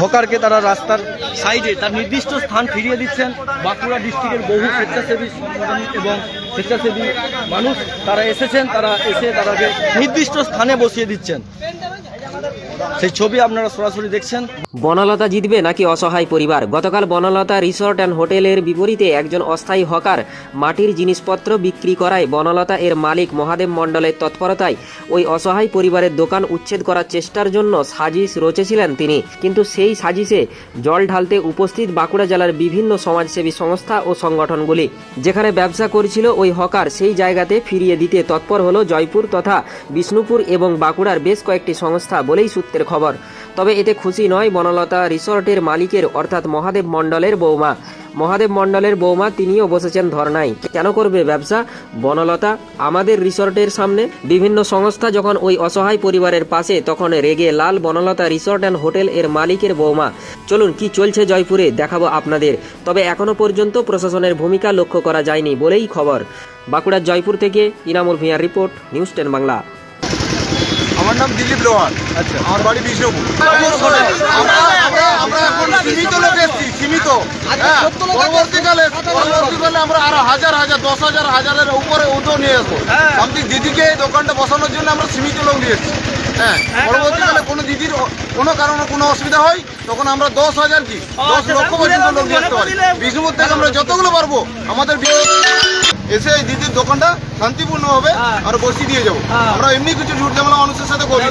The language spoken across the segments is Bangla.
হকারকে তারা রাস্তার সাইডে তার নির্দিষ্ট স্থান ফিরিয়ে দিচ্ছেন। বাঁকুড়া ডিস্ট্রিক্টের বহু স্বেচ্ছাসেবী এবং স্বেচ্ছাসেবী মানুষ তারা এসেছেন, তারা এসে তারাকে নির্দিষ্ট স্থানে বসিয়ে দিচ্ছেন। সেই ছবি আপনারা সরাসরি দেখছেন। বনলতা জিতবে নাকি অসহায় পরিবার? গতকাল বনলতা রিসর্ট অ্যান্ড হোটেলের বিপরীতে একজন অস্থায়ী হকার মাটির জিনিসপত্র বিক্রি করায় বনলতা এর মালিক মহাদেব মণ্ডলের তৎপরতায় ওই অসহায় পরিবারের দোকান উচ্ছেদ করার চেষ্টার জন্য সাজিশ রচেছিলেন তিনি। কিন্তু সেই সাজিশে জল ঢালতে উপস্থিত বাঁকুড়া জেলার বিভিন্ন সমাজসেবী সংস্থা ও সংগঠনগুলি, যেখানে ব্যবসা করছিল ওই হকার সেই জায়গাতে ফিরিয়ে দিতে তৎপর হলো জয়পুর তথা বিষ্ণুপুর এবং বাঁকুড়ার বেশ কয়েকটি সংস্থা বলেই সূত্রের খবর। তবে এতে খুশি নয় বনলতা রিসর্টের মালিকের, অর্থাৎ মহাদেব মণ্ডলের বৌমা। মহাদেব মণ্ডলের বৌমা তিনিও বসেছেন ধর্নায়। কেন করবে ব্যবসা? বনলতা, আমাদের রিসর্টের সামনে বিভিন্ন সংস্থা যখন ওই অসহায় পরিবারের পাশে, তখন রেগে লাল বনলতা রিসর্ট অ্যান্ড হোটেল এর মালিকের বৌমা। চলুন, কি চলছে জয়পুরে দেখাবো আপনাদের। তবে এখনও পর্যন্ত প্রশাসনের ভূমিকা লক্ষ্য করা যায়নি বলেই খবর। বাঁকুড়ার জয়পুর থেকে ইনামুল ভূঁইয়ার রিপোর্ট, নিউজ টেন বাংলা। আমার নাম দিলীপ লোহার আচ্ছা। আমার বাড়ি বিষ্ণুপুর। আমরা আমরা এখন সীমিত লোক এসছি সীমিত। হ্যাঁ পরবর্তীকালে পরবর্তীকালে আমরা আরও হাজার হাজার দশ হাজার হাজারের উপরে উঠো নিয়ে আসব। সামথিং দিদিকে এই দোকানটা বসানোর জন্য আমরা সীমিত লোক নিয়ে এসছি। হ্যাঁ পরবর্তীকালে কোনো দিদির কোনো কারণে কোনো অসুবিধা হয় তখন আমরা দশ হাজার কি? দশ লক্ষ পর্যন্ত লোক নিয়ে আসতে পারি। বিষ্ণুপুর থেকে আমরা যতগুলো পারব আমাদের এসে এই দিদির দোকানটা শান্তিপূর্ণ হবে আর বসিয়ে দিয়ে যাব। আমরা এমনি কিছু ঝুট ঝামেলা মানুষের সাথে করি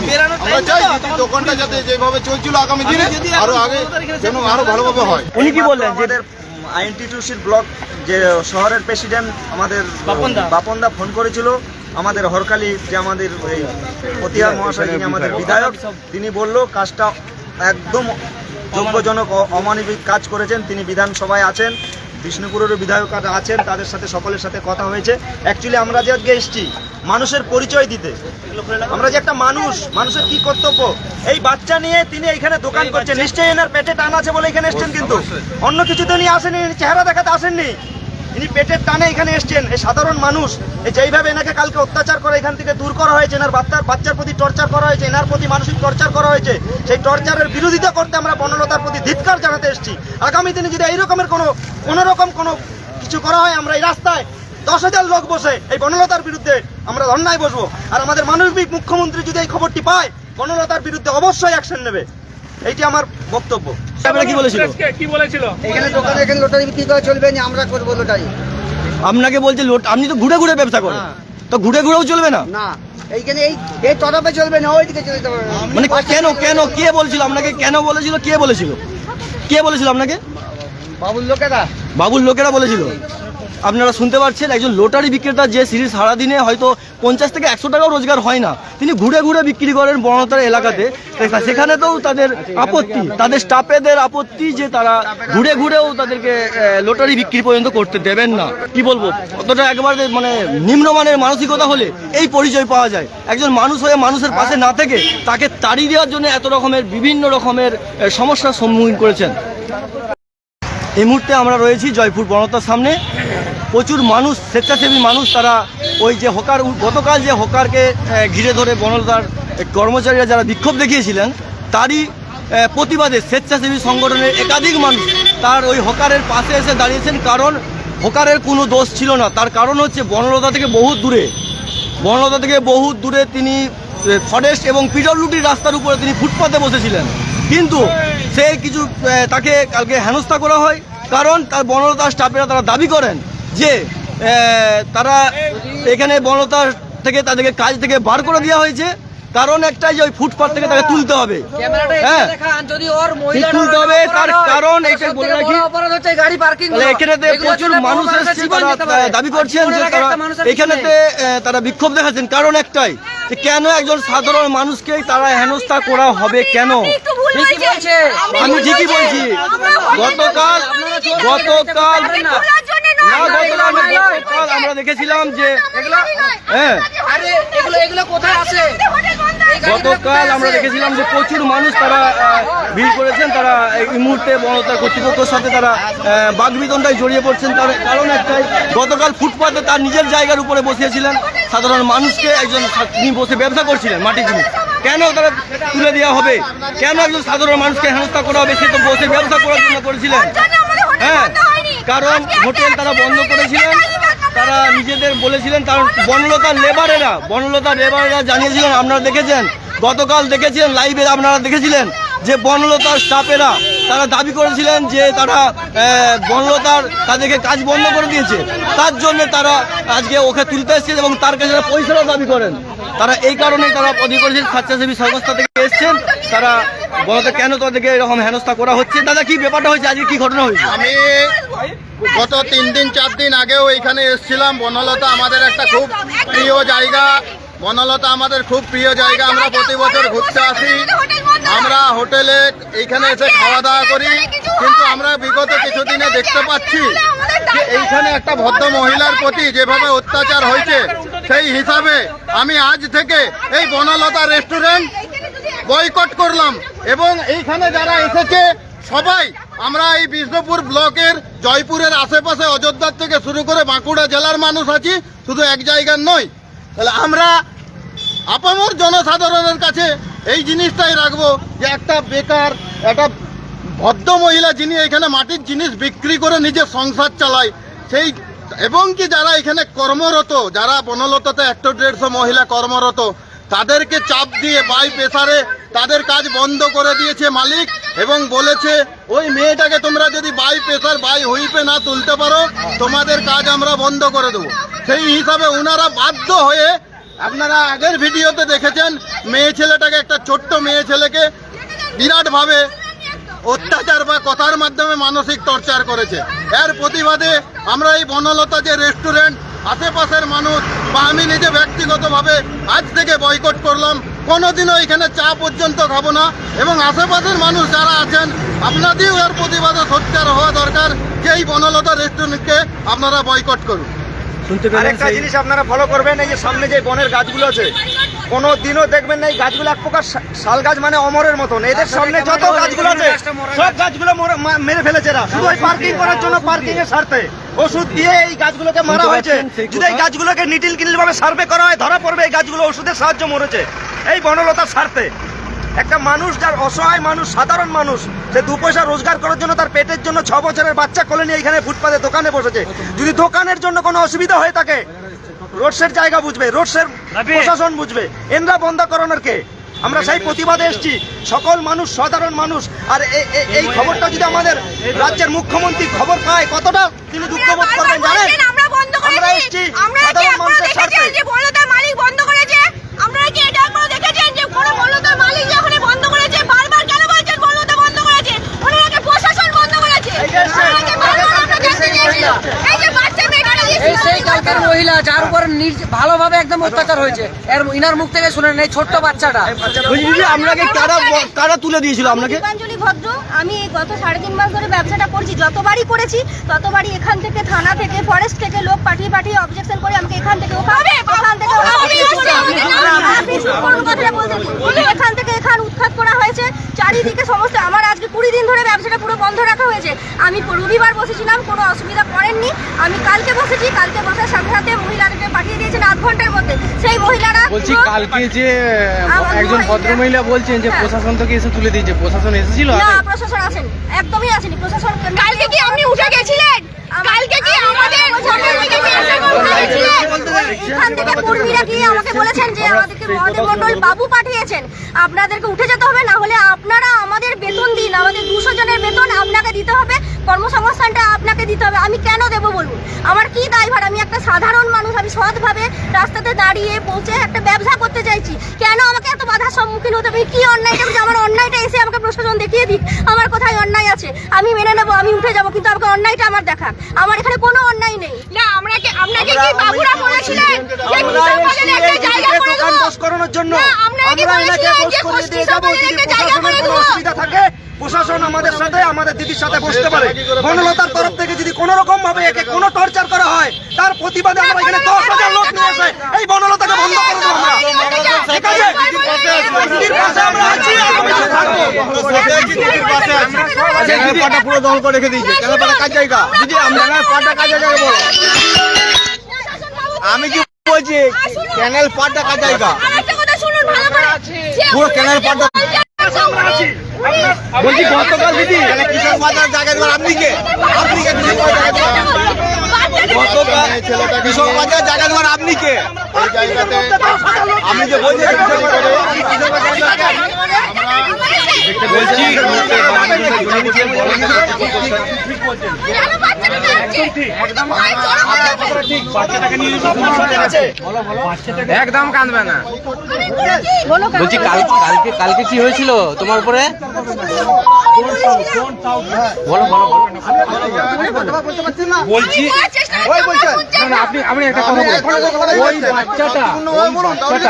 আমরা চাই দিদির দোকানটা যাতে যেভাবে চলছিল আগামী দিনে আরও আগে যেন আরও ভালোভাবে হয়। উনি কি বললেন যে আমাদের আইএনটিটিউসির ব্লক যে শহরের প্রেসিডেন্ট আমাদের বাপনদা। বাপনদা ফোন করেছিল আমাদের হরকালি যে আমাদের এই পতিয়ার মহাশয় যিনি আমাদের বিধায়ক তিনি বলল কাজটা একদম যোগ্যজনক অমানবিক কাজ করেছেন। তিনি বিধানসভায় আছেন বিষ্ণুপুরেরও বিধায়ক আছেন তাদের সাথে সকলের সাথে কথা হয়েছে। অ্যাকচুয়ালি আমরা যে আজকে এসছি মানুষের পরিচয় দিতে। আমরা যে একটা মানুষ মানুষের কি কর্তব্য? এই বাচ্চা নিয়ে তিনি এখানে দোকান করছেন। নিশ্চয়ই এনার পেটে টান আছে বলে এখানে এসছেন কিন্তু। অন্য কিছুতে নিয়ে আসেনি চেহারা দেখাতে আসেননি। ইনি পেটের টানে এখানে এসছেন। এই সাধারণ মানুষ। যেইভাবে এনাকে কালকে অত্যাচার করে, এখান থেকে দূর করা হয়েছে। এনার বাচ্চার বাচ্চার প্রতি টর্চার করা হয়েছে, এনার প্রতি মানসিক টর্চার করা হয়েছে। সেই টর্চারের বিরোধিতা করতে আমরা বনলতার প্রতি ধিৎকার জানাতে এসেছি। আগামী দিনে যদি এই রকমের কোনো কোনোরকম কোনো কিছু করা হয়, আমরা এই রাস্তায় দশ হাজার লোক বসে এই বনলতার বিরুদ্ধে আমরা ধর্নায় বসবো। আর আমাদের মানবিক মুখ্যমন্ত্রী যদি এই খবরটি পায়, বনলতার বিরুদ্ধে অবশ্যই অ্যাকশন নেবে। এইটি আমার বক্তব্য। কি বলেছিল? এখানে দোকানে এখানে লটারি বিক্রি করা চলবে না আমরা করব লটারি। আপনাকে বলছে লোট আপনি তো ঘুরে ঘুরে ব্যবসা করেন। তো ঘুরে ঘুরেও চলবে না? না এইখানে এই এই তরফে চলবে না ওইদিকে চলতে পারবে মানে কেন কেন কে বলছিল আপনাকে? কেন বলেছিল? কে বলেছিল? কে বলেছিল আপনাকে? বাবুর লোকেরা। বাবুর লোকেরা বলেছিল। আপনারা শুনতে পাচ্ছেন, একজন লোটারি বিক্রেতা যে সিরিজ সারাদিনে হয়তো পঞ্চাশ থেকে একশো টাকাও রোজগার হয় না। তিনি ঘুরে ঘুরে বিক্রি করেন বনতার এলাকাতে। সেখানে তো তাদের আপত্তি, তাদের স্টাফেদের আপত্তি যে তারা ঘুরে ঘুরেও তাদেরকে লোটারি বিক্রি পর্যন্ত করতে দেবেন না। কি বলব? অতটা একবারে মানে নিম্নমানের মানসিকতা হলে এই পরিচয় পাওয়া যায়। একজন মানুষ হয়ে মানুষের পাশে না থেকে তাকে তাড়িয়ে দেওয়ার জন্য এত রকমের, বিভিন্ন রকমের সমস্যার সম্মুখীন করেছেন। এই মুহূর্তে আমরা রয়েছি জয়পুর বনতার সামনে। প্রচুর মানুষ, স্বেচ্ছাসেবী মানুষ তারা ওই যে হকার, গতকাল যে হকারকে ঘিরে ধরে বনলতার কর্মচারীরা যারা বিক্ষোভ দেখিয়েছিলেন, তারই প্রতিবাদে স্বেচ্ছাসেবী সংগঠনের একাধিক মানুষ তার ওই হকারের পাশে এসে দাঁড়িয়েছেন কারণ হকারের কোনো দোষ ছিল না। তার কারণ হচ্ছে বনলতা থেকে বহু দূরে। বনলতা থেকে বহু দূরে তিনি ফরেস্ট এবং পিডব্লিউডির রাস্তার উপরে তিনি ফুটপাতে বসেছিলেন। কিন্তু সে কিছু তাকে কালকে হেনস্থা করা হয় কারণ তার বনলতা স্টাফেরা তারা দাবি করেন যে তারা এখানে বনলতা থেকে তাদেরকে কাজ থেকে বার করে দেওয়া হয়েছে। কারণ একটাই যে ওই ফুটপাত থেকে তাকে তুলতে হবে। হ্যাঁ। তুলতে হবে তার কারণ এটা বলে রাখি। এখানেতে প্রচুর মানুষ দাবি করছেন যে তারা এখানেতে তারা বিক্ষোভ দেখাচ্ছেন। কারণ একটাই যে কেন একজন সাধারণ মানুষকে তারা হেনস্থা করা হবে কেন? আমি ঠিকই বলছি। গতকাল গতকাল গতকাল আমরা- গতকাল আমরা দেখেছিলাম যে হ্যাঁ। গতকাল আমরা দেখেছিলাম যে প্রচুর মানুষ তারা ভিড় করেছেন তারা এই মুহূর্তে বনতার কর্তৃপক্ষের সাথে তারা আহ, বাগবিতণ্ডায় জড়িয়ে পড়ছেন। তার কারণ একটাই গতকাল ফুটপাতে তার নিজের জায়গার উপরে বসিয়েছিলেন। সাধারণ মানুষকে একজন তিনি বসে ব্যবসা করছিলেন মাটির জিনিস কেন তারা তুলে দেওয়া হবে? কেন একজন সাধারণ মানুষকে হেনস্থা করা হবে? সে তো বসে ব্যবসা করার জন্য করেছিলেন। হ্যাঁ কারণ হোটেল তারা বন্ধ করেছিলেন। তারা নিজেদের বলেছিলেন কারণ বনলতার লেবারেরা বনলতার লেবারেরা জানিয়েছিলেন আপনারা দেখেছেন গতকাল দেখেছিলেন লাইভে আপনারা দেখেছিলেন যে বনলতার স্টাফেরা তারা দাবি করেছিলেন যে তারা বনলতার তাদেরকে কাজ বন্ধ করে দিয়েছে। তার জন্য তারা আজকে ওকে তুলতে এসেছেন এবং তার কাছে পয়সারও দাবি করেন। তারা এই কারণে তারা পদী করেছেন স্বেচ্ছাসেবী সংস্থা থেকে এসছেন। তারা বলতে, কেন তোদেরকে এরকম হেনস্থা করা হচ্ছে? দাদা, কি ব্যাপারটা হয়েছে? আজকে কি ঘটনা হয়েছে? আমি গত তিন দিন, চার দিন আগেও এখানে এসেছিলাম। বনলতা আমাদের একটা খুব প্রিয় জায়গা। বনলতা আমাদের খুব প্রিয় জায়গা। আমরা প্রতি বছর ঘুরতে আসি। আমরা হোটেলে এইখানে এসে খাওয়া দাওয়া করি। কিন্তু আমরা বিগত কিছুদিনে দেখতে পাচ্ছি যে এইখানে একটা ভদ্র মহিলার প্রতি যেভাবে অত্যাচার হয়েছে, সেই হিসাবে আমি আজ থেকে এই বনলতা রেস্টুরেন্ট বয়কট করলাম। এবং এইখানে যারা এসেছে, সবাই, আমরা এই বিষ্ণুপুর ব্লকের জয়পুরের আশেপাশে অযোধ্যার থেকে শুরু করে বাঁকুড়া জেলার মানুষ আছি, শুধু এক জায়গার নয় তাহলে আমরা আপামর জনসাধারণের কাছে এই জিনিসটাই রাখব যে একটা বেকার, একটা ভদ্র মহিলা যিনি এখানে মাটির জিনিস বিক্রি করে নিজের সংসার চালায়, সেই এবং কি যারা এখানে কর্মরত, যারা বনলতাতে একশো দেড়শো মহিলা কর্মরত তাদেরকে চাপ দিয়ে বাই প্রেসারে তাদের কাজ বন্ধ করে দিয়েছে মালিক এবং বলেছে, ওই মেয়েটাকে তোমরা যদি বাই প্রেসার, বাই হুইপে না তুলতে পারো, তোমাদের কাজ আমরা বন্ধ করে দেবো। সেই হিসাবে ওনারা বাধ্য হয়ে, আপনারা আগের ভিডিওতে দেখেছেন, মেয়ে ছেলেটাকে, একটা ছোট্ট মেয়ে ছেলেকে বিরাটভাবে অত্যাচার বা কথার মাধ্যমে মানসিক টর্চার করেছে। এর প্রতিবাদে আমরা এই বনলতা যে রেস্টুরেন্ট আশেপাশের মানুষ বা আমি নিজে ব্যক্তিগতভাবে আজ থেকে বয়কট করলাম কোনোদিনও এখানে চা পর্যন্ত খাব না। এবং আশেপাশের মানুষ যারা আছেন আপনাদেরও এর প্রতিবাদে সোচ্চার হওয়া দরকার যে এই বনলতা রেস্টুরেন্টকে আপনারা বয়কট করুন। শুনতে আরেকটা জিনিস আপনারা ফলো করবেন এই যে সামনে যে বনের গাছগুলো আছে কোনো দিনও দেখবেন না এই গাছগুলো এক প্রকার শাল গাছ মানে অমরের মতন। এদের সামনে যত গাছগুলো আছে সব গাছগুলো মা- মেরে ফেলেছে এরা। শুধু ওই পার্কিং করার জন্য পার্কিং এর স্বার্থে। ওষুধ দিয়ে এই গাছগুলোকে মারা হয়েছে। যদি এই গাছগুলোকে নিটিল কিনিল ভাবে সার্ভে করা হয় ধরা পড়বে এই গাছগুলো ওষুধের সাহায্য মরেছে। এই বনলতার স্বার্থে। একটা মানুষ যার অসহায় মানুষ সাধারণ মানুষ সে দু পয়সা রোজগার করার জন্য তার পেটের জন্য ছ বছরের বাচ্চা কোলে নিয়ে এখানে ফুটপাতে দোকানে বসেছে। যদি দোকানের জন্য কোনো অসুবিধা হয়ে থাকে রোডসের জায়গা বুঝবে রোডসের প্রশাসন বুঝবে। এনরা বন্ধ করানোর কে? আমরা সেই প্রতিবাদে এসেছি। সকল মানুষ সাধারণ মানুষ। আর এই খবরটা যদি আমাদের রাজ্যের মুখ্যমন্ত্রী খবর পায় কতটা তিনি দুঃখ বোধ করবেন জানেন? আমরা বন্ধ আমরা এসেছি আমরা কি সাধারণ মানুষের স্বার্থে। যে বলতার মালিক বন্ধ করেছে? আপনারা কি এটা একবার দেখেছেন যে কোনো বলতার মালিক যখন বন্ধ করেছে? বারবার কেন বলছেন বলতা বন্ধ করেছে? প্রশাসন বন্ধ করেছে। এই যে বাচ্চা মেয়েটা এই সেই কালকার মহিলা যার ভালোভাবে একদম অত্যাচার হয়েছে। এর ইনার মুখ থেকে শুনেন এই ছোট্ট বাচ্চাটা। আপনাকে কারা কারা তুলে দিয়েছিল আপনাকে? দীপাঞ্জলি ভদ্র আমি এই গত সাড়ে তিন মাস ধরে ব্যবসাটা করছি যতবারই করেছি ততবারই এখান থেকে থানা থেকে ফরেস্ট থেকে লোক পাঠিয়ে পাঠিয়ে অবজেকশন করে আমাকে এখান থেকে ওখান ওখান থেকে ওখান এখান থেকে এখান উৎখাত করা হয়েছে। চারিদিকে সমস্ত আমার আজকে কুড়ি দিন ধরে ব্যবসাটা পুরো বন্ধ রাখা হয়েছে। আমি রবিবার বসেছিলাম কোনো অসুবিধা করেননি। আমি কালকে বসেছি কালকে বসার সাথে সাথে মহিলাদেরকে পাঠিয়ে দিয়েছেন আধ ঘণ্টার মধ্যে। সেই মহিলারা বলছি কালকে যে একজন মহিলা- ভদ্রমহিলা বলছেন যে হ্যাঁ। প্রশাসন থেকে এসে তুলে দিয়েছে। প্রশাসন এসেছিল না প্রশাসন আসেনি। একদমই আসেনি। প্রশাসন কালকে কি আপনি উঠে গেছিলেন? কালকে কি আমাদের এখান থেকে কর্মীরা গিয়ে আমাকে বলেছেন যে মহাদেব মন্ডল বাবু পাঠিয়েছেন। আপনাদেরকে উঠে যেতে হবে না হলে আপনারা আমাদের বেতন দিন আমাদের দুশো জনের বেতন আপনাকে দিতে হবে কর্মসংস্থানটা আপনাকে দিতে হবে। আমি কেন দেবো বলুন? আমার কি দায়ভার? আমি একটা সাধারণ মানুষ আমি সৎভাবে রাস্তাতে দাঁড়িয়ে পৌঁছে একটা ব্যবসা করতে চাইছি। কেন আমাকে এত বাধার সম্মুখীন হতে হবে? কি অন্যায়টা করেছি? আমার অন্যায়টা এসে আমাকে প্রশাসন দেখিয়ে দিক। আমার কোথায় অন্যায় আছে? আমি মেনে নেব আমি উঠে যাব কিন্তু আমাকে অন্যায়টা আমার দেখাক। আমার এখানে কোনো অন্যায় নেই। না আপনাকে আপনাকে কি বাবুরা বলেছিলেন? যে একটা জায়গা করে বস করানোর জন্য আমরা এনাকে করে দিয়ে যাব যদি প্রশাসনের কোনো দেবো? অসুবিধা থাকে প্রশাসন আমাদের সাথে আমাদের দিদির সাথে বসতে পারে। বনলতার তরফ থেকে যদি কোনো রকম ভাবে একে কোনো টর্চার করা হয় তার প্রতিবাদে আমরা এখানে দশ হাজার লোক নিয়ে এসে এই বনলতাকে বন্ধ করে দেবো আমরা। ঠিক আছে? দিদির পাশে আমরা আছি আগামী দিনে থাকব দিদি পাটা পুরো দল করে রেখে দিয়েছে কেন পাটা কাজ জায়গা? দিদি আপনার পাটা কাজ জায়গা বলো। আমি কি বলছি ক্যানেল পাটা কাজ জায়গা। আর একটা কথা শুনুন ভালো করে। যে পুরো কেনার পর্দা- বলছি গতকাল দিদি। কিশোর বাজার জায়গা দেওয়ার আপনি কে? আপনি কে গতকাল কিশোর বাজার জায়গা দেওয়ার আপনি কে? আপনি যে বলছেন বলছি একদম কাঁদবে না। বলছি কাল কালকে কালকে কি হয়েছিল তোমার উপরে? বলো বলো বলছি আপনি আপনি একটা কথা বলুন। ওই বাচ্চাটা ওই বাচ্চাটা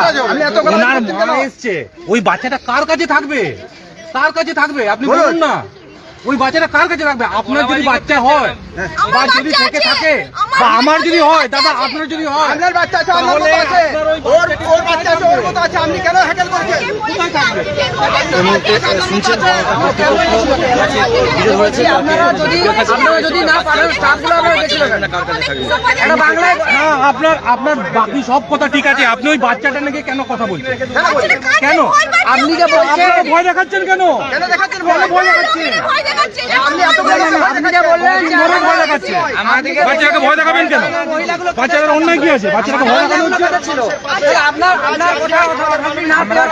ওনার মা এসছে। ওই বাচ্চাটা কার কাছে থাকবে? কার কাছে থাকবে? আপনি বলুন। না। ওই বাচ্চাটা কার কাছে থাকবে আপনার যদি বাচ্চা হয় বা যদি থেকে থাকে বা আমার যদি হয় দাদা আপনার যদি হয় আপনার বাচ্চা আছে আমার মতো আছে। ওর ওর বাচ্চা আছে ওর মতো আছে। আপনি কেন করছেন? শুনছেন আপনারা যদি আপনারা যদি না পারেন স্টাফগুলো আপনারা গেছিলেন এটা বাংলায় না আপনার আপনার বাকি সব কথা ঠিক আছে। আপনি ওই বাচ্চাটা নাকি কেন কথা বলছেন? কেন আপনি যে বলছেন ভয় দেখাচ্ছেন কেন? কেন দেখাচ্ছেন কেন ভয় দেখাচ্ছেন? মনে বাচ্চাকে ভয় দেখাবেন কেন অন্যায় কি আছে ভয় দেখানো ছিল আপনার আপনার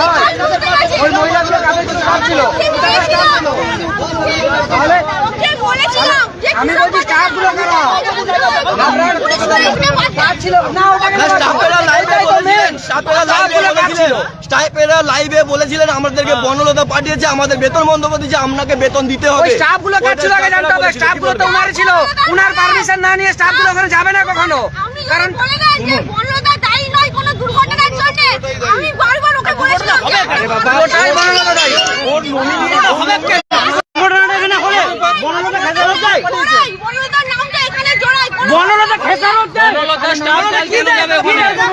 হয় ওই মহিলাগুলো কাদের কিছু ছিল তাহলে আমি বলছি কাজ ছিল না ওটাকে না, স্টাফেরা লাইভে। বলেছিলেন। স্টাফেরা লাইভে কাজ বলেছিলেন আমাদেরকে বনলতা পাঠিয়েছে আমাদের বেতন বন্ধ করে দিয়েছে আপনাকে বেতন দিতে ওই হবে। স্টাফগুলো কাজ আগে জানতে হবে স্টাফগুলো তো উনারই ছিল। উনার পারমিশন না নিয়ে স্টাফগুলো ওখানে যাবে না কখনো। কারণ আমি বারবার ওকে বলেছিলাম ওটাই বনলতা দায়ী। জোড়াই, বনলতার নামটা এখানে জোড়াই, কোনো- বনলতা বনলতা স্টাফ কি দেবে বনলতা?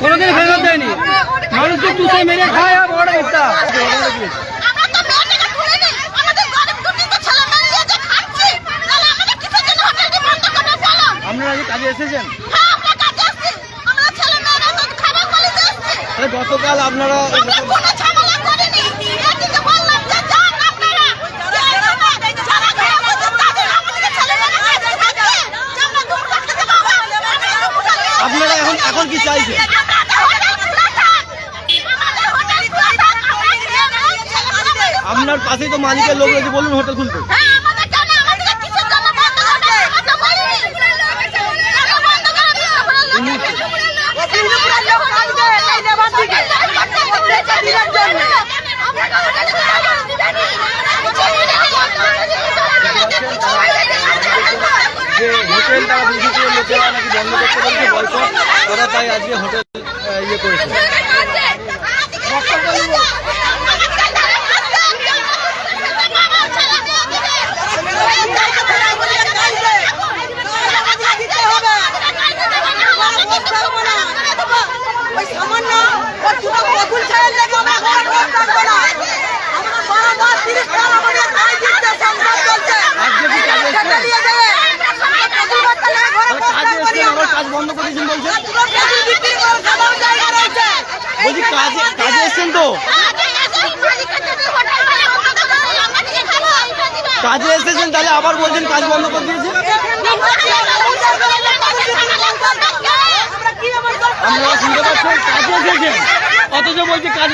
কোনোদিন ফেরত দেয়নি। মানুষকে চুষে মেরে খায় বড় একটা আমরা তো মেয়েটাকে তুলে নিই। আমাদের গরিব দুঃখীত ছেলে মেয়ে নিয়ে যে খাচ্ছি, তাহলে আমাদের কিসের জন্য হোটেলটি বন্ধ করবে বলো? আপনারা আজকে কাজে এসেছেন হ্যাঁ, আমরা কাজে এসছি। আমরা ছেলে মেয়েরা তো খাবার বলিতে এসছি। তাহলে গতকাল আপনারা আমরা কোনো ঝামেলা করিনি। এদিকে বললাম যে যান আপনারা। যে এখানে যারা খারাপ হচ্ছে তাদের আমাদের ছেলে মেয়েরা কাজে থাকছে। যে আমরা দূর থাকতে দেবো, আমাদের হোটেল নিয়ে আপনারা এখন এখন কি ছেলেমেয়েরা আপনার পাশেই তো মালিকের লোক রয়েছে, বলুন হোটেল খুলতে? আমরা হোটেলে তারা বিজেপির লোকেরা নাকি বন্ধ করতে বলছে বয়কট তারা তাই আজকে হোটেল ইয়ে করেছে। কাজে এসছেন আবার কাজ বন্ধ করেছেন বলছেন বলছি কাজে কাজে এসছেন তো কাজে এসেছেন তাহলে আবার বলছেন কাজ বন্ধ করে দিয়েছে? আপনারা শুনতে পাচ্ছেন কাজে এসেছেন। অথচ বলছি কাজ